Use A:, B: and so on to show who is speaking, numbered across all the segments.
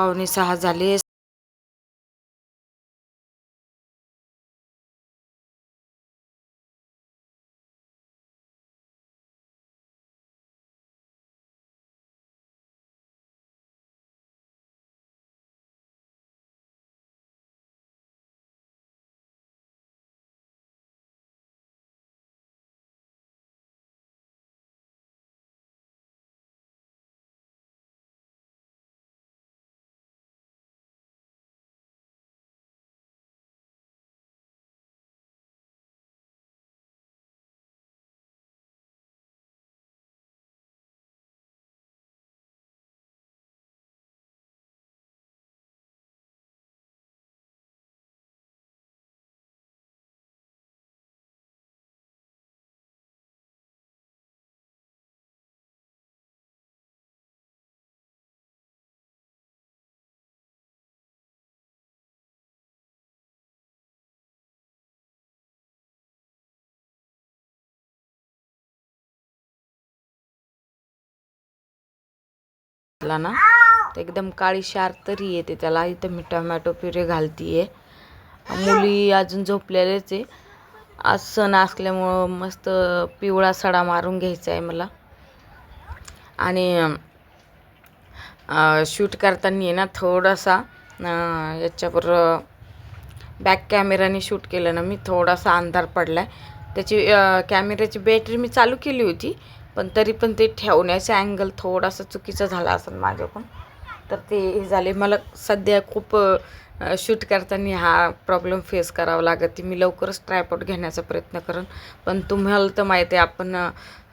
A: पावणे सहा झाले. घातला ना तर एकदम काळी शार तरी येते त्याला. इथं मी टमॅटो प्युरे घालतीये. मुली अजून झोपलेलेच आहे. आज सण असल्यामुळं मस्त पिवळा सडा मारून घ्यायचा आहे मला. आणि शूट करताना आहे ना थोडासा याच्यावर बॅक कॅमेराने शूट केलं ना मी थोडासा अंधार पडला आहे त्याची कॅमेऱ्याची बॅटरी मी चालू केली होती. पण तरी पण ते ठेवण्याचा अँगल थोडासा चुकीचा झाला असेल माझ्याकडून. तर ते हे झाले. मला सध्या खूप शूट करताना हा प्रॉब्लेम फेस करावा लागत. मी लवकरच ट्रायपॉट घेण्याचा प्रयत्न करेन. पण तुम्हाला तर माहिती आहे आपण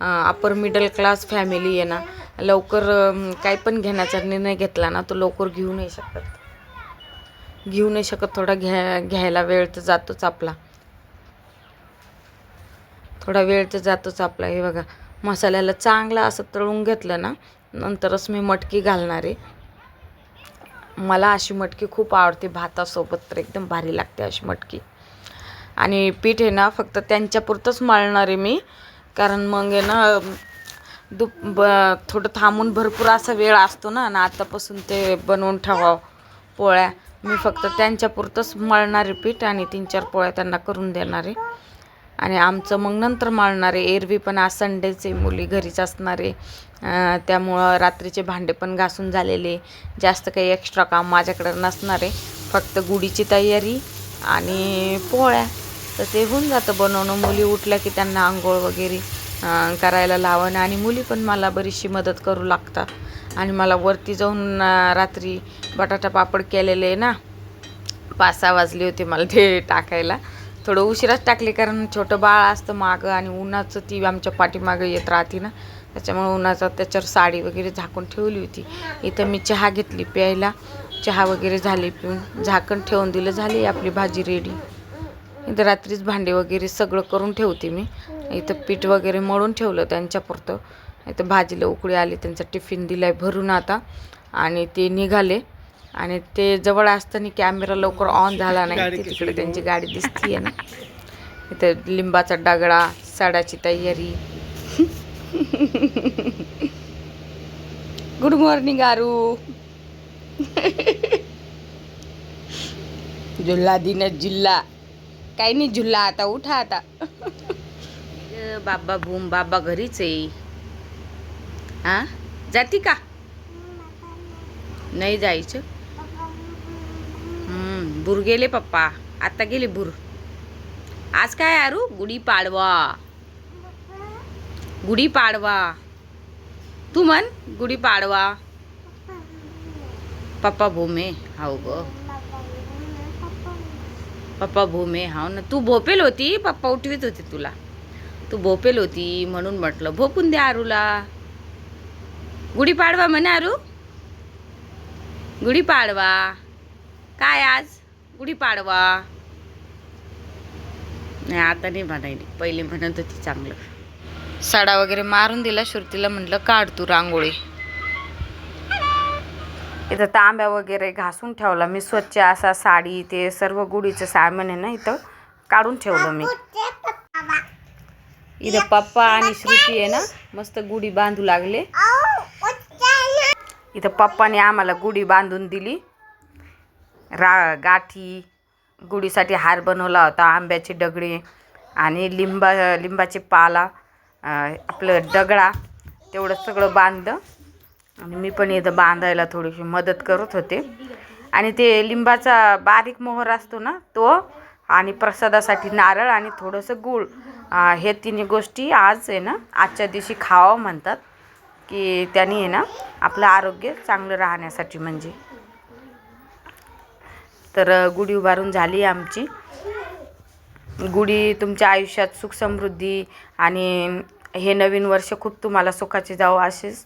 A: अपर मिडल क्लास फॅमिली आहे ना लवकर काही पण घेण्याचा निर्णय घेतला ना तो लवकर घेऊ नाही शकत. घेऊ नाही शकत. थोडा घ्या घ्यायला वेळ तर जातोच आपला. थोडा वेळ तर जातोच आपला. हे बघा. मसाल्याला चांगला असं तळून घेतलं ना नंतरच मी मटकी घालणार आहे. मला अशी मटकी खूप आवडते भातासोबत तर एकदम भारी लागते अशी मटकी. आणि पीठ आहे ना फक्त त्यांच्यापुरतंच मळणार आहे मी कारण मग आहे ना दुप ब थोडं थांबून भरपूर असा वेळ असतो ना आणि आतापासून ते बनवून ठेवावं पोळ्या. मी फक्त त्यांच्यापुरतंच मळणार आहे पीठ आणि तीन चार पोळ्या त्यांना करून देणार आहे. आणि आमचं मग नंतर माळणारे एरवी पण आज संडेचे मुली घरीच असणारे. त्यामुळं रात्रीचे भांडे पण घासून झालेले. जास्त काही एक्स्ट्रा काम माझ्याकडं नसणारे. फक्त गुढीची तयारी आणि पोळ्या. तर ते होऊन जातं बनवणं. मुली उठल्या की त्यांना आंघोळ वगैरे करायला लावणं. आणि मुली पण मला बरीचशी मदत करू लागतात. आणि मला वरती जाऊन रात्री बटाटा पापड केलेले ना पाच सहा वाजले होते मला ते टाकायला. थोडं उशिराच टाकले कारण छोटं बाळ असतं मागं आणि उन्हाचं ती आमच्या पाठीमागं येत राहते ना. त्याच्यामुळे उन्हाचा त्याच्यावर साडी वगैरे झाकून ठेवली होती. इथं मी चहा घेतली प्यायला. चहा वगैरे झाली पिऊन झाकण ठेवून दिलं झाली आपली भाजी रेडी इथं रात्रीच भांडे वगैरे सगळं करून ठेवते मी. इथं पीठ वगैरे मळून ठेवलं त्यांच्यापुरतं इथं भाजीला उकळी आली त्यांचा टिफिन दिला आहे भरून आता. आणि ते निघाले. आणि ते जवळ असताना कॅमेरा लवकर ऑन झाला नाही. तिकडे त्यांची गाडी दिसतीये ना. इथं लिंबाचा डगळा साडाची तयारी. गुड मॉर्निंग आरू. जुल्ला दिन जिल्हा काही नाही झुल्ला आता उठा आता. बाबा बूम बाबा घरीच आहे. हा जाती का? नाही जायचं? भूर बुर गेले पप्पा. आता गेले बुर आज काय आरू? गुढी पाडवा. गुढी पाडवा. तू म्हण गुढी पाडवा. पप्पा भूमे हाव ग. पप्पा भूमे हाव ना. तू भोपेल होती? पप्पा उठवीत होते तुला. तू भोपेल होती म्हणून म्हटलं. भोपून द्या आरूला. गुढी पाडवा म्हणे आरू. गुढी पाडवा. काय आज? गुढी पाडवा. नाही आता नाही म्हणायली. पहिले म्हणत होती चांगलं. साडा वगैरे मारून दिला श्रुतीला म्हटलं काढ तू रांगोळी. इथं तांब्या वगैरे घासून ठेवला मी स्वच्छ असा साडी ते सर्व गुढीचं सामान आहे ना इथं काढून ठेवलं मी. इथं पप्पा आणि श्रुती आहे ना मस्त गुढी बांधू लागले. इथं पप्पाने आम्हाला गुढी बांधून दिली. रा गाठी गुढीसाठी हार बनवला होता आंब्याचे डगळे आणि लिंबा लिंबाचे पाला आपलं दगडा तेवढं सगळं बांधलं. आणि मी पण इथं बांधायला थोडीशी मदत करत होते. आणि ते लिंबाचा बारीक मोहर असतो ना तो आणि प्रसादासाठी नारळ आणि थोडंसं गूळ हे तिन्ही गोष्टी आज आहे ना आजच्या दिवशी खावं म्हणतात की त्यांनी आहे ना आपलं आरोग्य चांगलं राहण्यासाठी म्हणजे. तर गुढी उभारून झाली आमची. गुढी तुमच्या आयुष्यात सुख समृद्धी आणि हे नवीन वर्ष खूप तुम्हाला सुखाचे जावं अशीच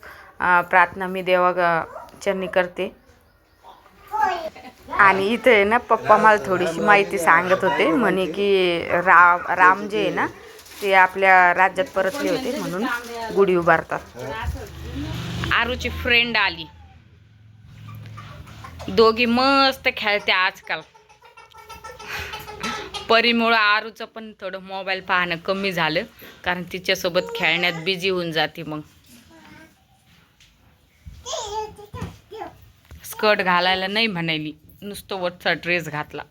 A: प्रार्थना मी देवा चरणी करते. आणि इथे आहे ना पप्पा मला थोडीशी माहिती सांगत होते. म्हणे की राम राम जे आहे ना ते आपल्या राज्यात परतले होते म्हणून गुढी उभारतात. आरूची फ्रेंड आली. दोघी मस्त खेळते आजकाल. परीमुळं आरूचं पण थोडं मोबाईल पाहणं कमी झालं. कारण तिच्यासोबत खेळण्यात बिझी होऊन जाते मग. स्कर्ट घालायला नाही म्हणायली नुसतं वरचा ड्रेस घातला.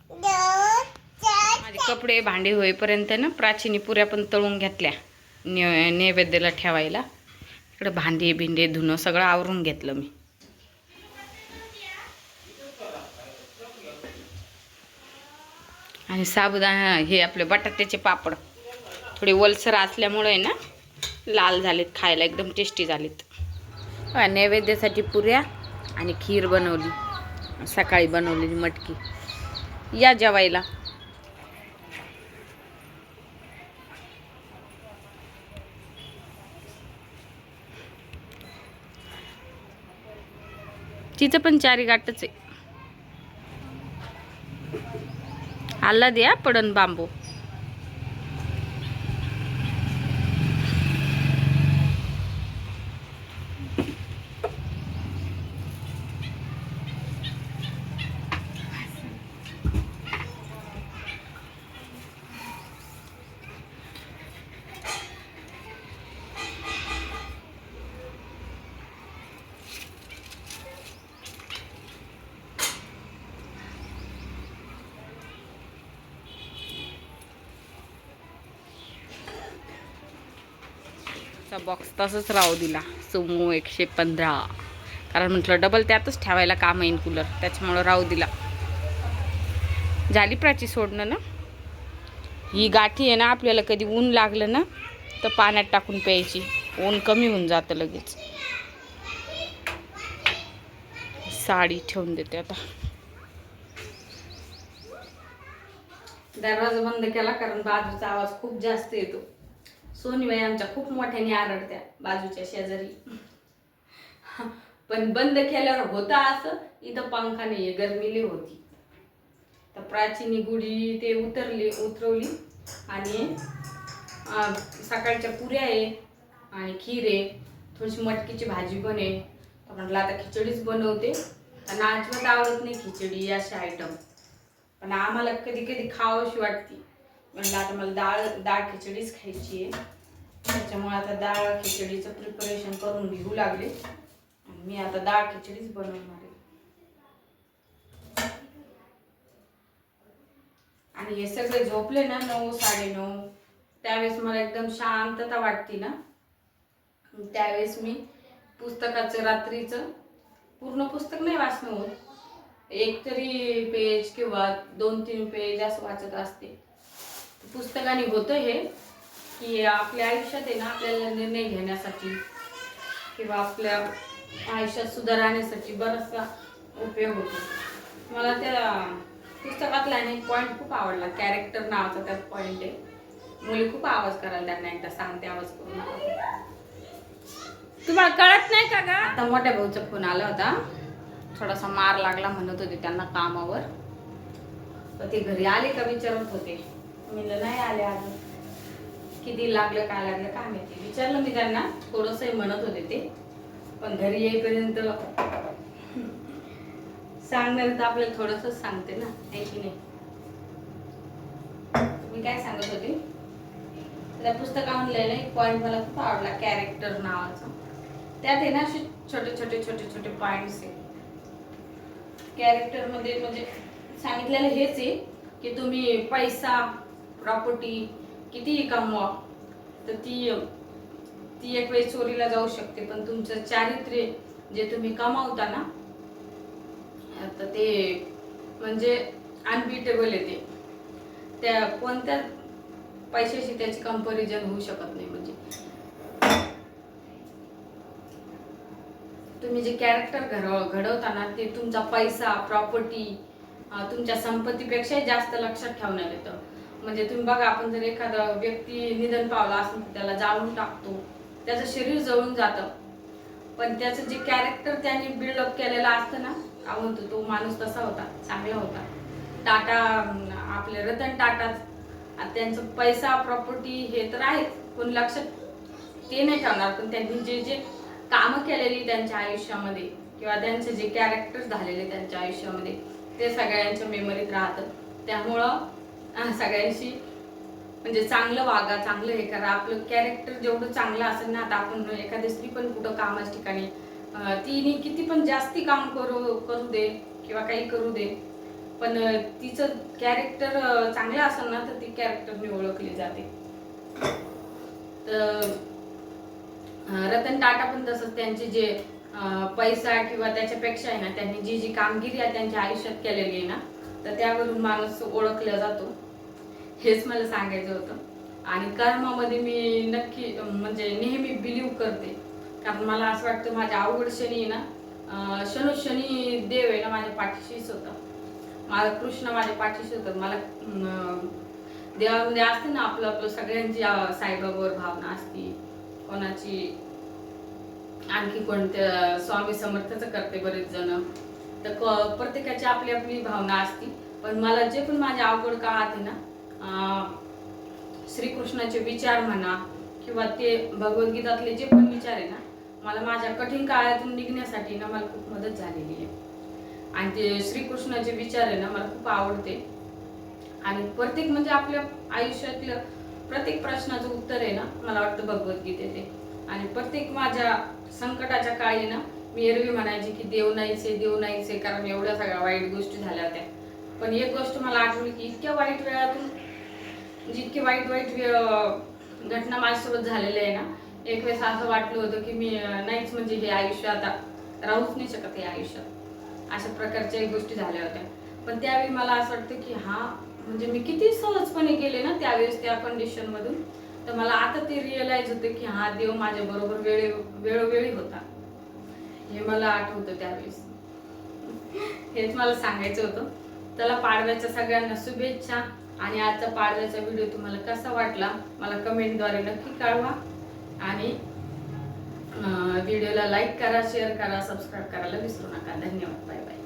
A: माझे कपडे भांडे होईपर्यंत ना प्राचीनी पुऱ्या पण तळून घेतल्या. ने नैवेद्याला ठेवायला. इकडे भांडे बिंडे धुणं सगळं आवरून घेतलं मी. आणि साबुदाणा हे आपले बटाट्याचे पापड. थोडे वलसर असल्यामुळे ना लाल झालेत खायला एकदम टेस्टी झालेत. नैवेद्यासाठी पुऱ्या आणि खीर बनवली. सकाळी बनवलेली मटकी. या जेवायला. तिचं पण चारी गाठच आहे. आल्ला द्या पडन बांबू. चा बॉक्स तसंच राहू दिला. सुमो एकशे पंधरा. कारण म्हटलं डबल त्यातच ठेवायला काम येईन कूलर त्याच्यामुळं राहू दिला. झाली प्राची सोडणं ना? ही गाठी आहे ना आपल्याला कधी ऊन लागलं ना तर पाण्यात टाकून प्यायची. ऊन कमी होऊन जातं लगेच. साडी ठेवून देते आता. दरवाजा बंद केला कारण बाजूचा आवाज खूप जास्त येतो. सोनीबाई आमच्या खूप मोठ्याने आरडत्या बाजूच्या शेजारी. पण बंद केल्यावर होता असं इथं पंखा नाहीये गरमिली होती. तर प्राचीनी गुढी ते उतरली उतरवली आणि सकाळच्या पुऱ्या आहे आणि खीर आहे थोडीशी मटकीची भाजी पण आहे. तर म्हटलं आता खिचडीच बनवते. आणि अजिबात आवडत नाही खिचडी असे आयटम पण आम्हाला कधी कधी खावंशी वाटते. म्हणलं आता मला डाळ डाळ खिचडीच खायची आहे. त्याच्यामुळे आता डाळ खिचडीचं प्रिपरेशन करून घेऊ लागले. मी आता डाळ खिचडीच बनवणार आहे. आणि हे सगळे झोपले ना नऊ साडेनऊ त्यावेळेस मला एकदम शांतता वाटते ना. त्यावेळेस मी पुस्तकाचं रात्रीचं पूर्ण पुस्तक नाही वाचणं होत एक तरी पेज किंवा दोन तीन पेज असं वाचत असते. पुस्तकाने होतं हे. की आपल्या आयुष्यात आहे ना आपल्याला निर्णय घेण्यासाठी किंवा आपल्या आयुष्यात सुधार आणण्यासाठी बराचसा उपयोग होतो. मला त्या पुस्तकातला आणि एक पॉईंट खूप आवडला. कॅरेक्टर नावाचा त्यात पॉईंट आहे. मुली खूप आवाज करायला त्यांना एकदा सांगते आवाज करून. तुम्हाला कळत नाही का गा? आता मोठ्या भाऊचा फोन आला होता. थोडासा मार लागला म्हणत होते त्यांना कामावर. तर ते घरी आले का विचारत होते. म्हणलं नाही आले अजून. किती लागलं काय लागलं काय माहिती. विचारलं मी त्यांना थोडंसं म्हणत होते ते. पण घरी येईपर्यंत सांगणार तर आपल्याला थोडंसंच सांगते ना आहे की नाही. मी काय सांगत होते? त्या पुस्तकाहून लिहिलं एक पॉईंट मला खूप आवडला कॅरेक्टर नावाचा.
B: त्यात आहे ना असे छोटे छोटे छोटे छोटे पॉईंट्स आहे. कॅरेक्टरमध्ये म्हणजे सांगितलेलं हेच आहे की तुम्ही पैसा प्रॉपर्टी कितीही कमवा तर ती ती एक वेळ चोरीला जाऊ शकते. पण तुमचं चारित्र्य जे तुम्ही कमावता ना तर ते म्हणजे अनबिटेबल येते त्या कोणत्या पैशाशी त्याची कंपॅरिझन होऊ शकत नाही म्हणजे. तुम्ही जे कॅरेक्टर घडव घडवताना ते तुमचा पैसा प्रॉपर्टी तुमच्या संपत्तीपेक्षाही जास्त लक्षात ठेवण्यात येतं. म्हणजे तुम्ही बघा आपण जर एखादा व्यक्ती निधन पावला असेल तर त्याला जाळून टाकतो. त्याचं शरीर जळून जातं. पण त्याचं जे कॅरेक्टर त्याने बिल्डअप केलेलं असतं ना का म्हणतो तो माणूस तसा होता चांगला होता. टाटा आपले रतन टाटा त्यांचं पैसा प्रॉपर्टी हे तर आहेच. पण लक्षात ते नाही ठेवणार. पण त्यांनी जे जे कामं केलेली त्यांच्या आयुष्यामध्ये किंवा त्यांचे जे कॅरेक्टर झालेले त्यांच्या आयुष्यामध्ये ते सगळ्यांच्या मेमरीत राहतं. त्यामुळं सगळ्यांशी. म्हणजे चांगलं वागा चांगलं हे करा. आपलं कॅरेक्टर जेवढं चांगलं असेल ना आता आपण एखादी स्त्री पण कुठं कामाच्या ठिकाणी तिने किती पण जास्ती काम करू करू दे किंवा काही करू दे पण तिचं कॅरेक्टर चांगलं असेल ना तर ती कॅरेक्टरने ओळखली जाते. तर रतन टाटा पण तसंच त्यांचे जे पैसा किंवा त्याच्यापेक्षा आहे ना त्यांनी जी जी कामगिरी आहे त्यांच्या आयुष्यात केलेली आहे ना तर त्यावरून माणूस ओळखला जातो. हेच मला सांगायचं होतं. आणि कर्मामध्ये मी नक्की म्हणजे नेहमी बिलीव करते. कारण मला असं वाटतं माझ्या अवघड शनी आहे ना शनु शनी देव आहे ना माझ्या पाठीशीच होता. मला कृष्ण माझ्या पाठीशी होतात मला देवामध्ये असते ना आपलं आपलं सगळ्यांची साईबाबावर भावना असती. कोणाची आणखी कोणत्या स्वामी समर्थच करते बरेच जण. तर क- प्रत्येकाची आपली आपली भावना असती. पण मला जे पण माझ्या आवड काळात आहे ना श्रीकृष्णाचे विचार म्हणा किंवा ते भगवद्गीतातले जे पण विचार आहे ना मला माझ्या कठीण काळातून निघण्यासाठी ना मला खूप मदत झालेली आहे. आणि ते श्रीकृष्णाचे विचार आहे ना मला खूप आवडते. आणि प्रत्येक म्हणजे आपल्या आयुष्यातलं प्रत्येक प्रश्नाचं उत्तर आहे ना मला वाटतं भगवद्गीतेत आणि प्रत्येक माझ्या संकटाच्या काळी ना मी एरवी म्हणायची की देव नाहीच आहे देव नाहीच आहे कारण एवढ्या सगळ्या वाईट गोष्टी झाल्या होत्या. पण एक गोष्ट मला आठवली की इतक्या वाईट वेळातून म्हणजे वाईट वाईट घटना माझ्यासोबत झालेल्या आहे ना एक वेळेस असं वाटलं होतं की मी नाहीच म्हणजे हे आयुष्य आता राहूच नाही शकत हे आयुष्यात अशा प्रकारच्या गोष्टी झाल्या होत्या. पण त्यावेळी मला असं वाटतं की हा म्हणजे मी किती सहजपणे गेले ना त्यावेळेस त्या कंडिशनमधून तर मला आता ते रिअलाइज होतं की हा देव माझ्या बरोबर वेळे वेळोवेळी होता. हे मला आठवतं त्यावेळेस. हेच मला सांगायचं होतं. त्याला पाडव्याच्या सगळ्यांना शुभेच्छा आणि आजचा पाडव्याचा व्हिडिओ तुम्हाला कसा वाटला मला कमेंटद्वारे नक्की कळवा. आणि व्हिडिओला लाईक करा शेअर करा सबस्क्राईब करायला विसरू नका. धन्यवाद. Bye bye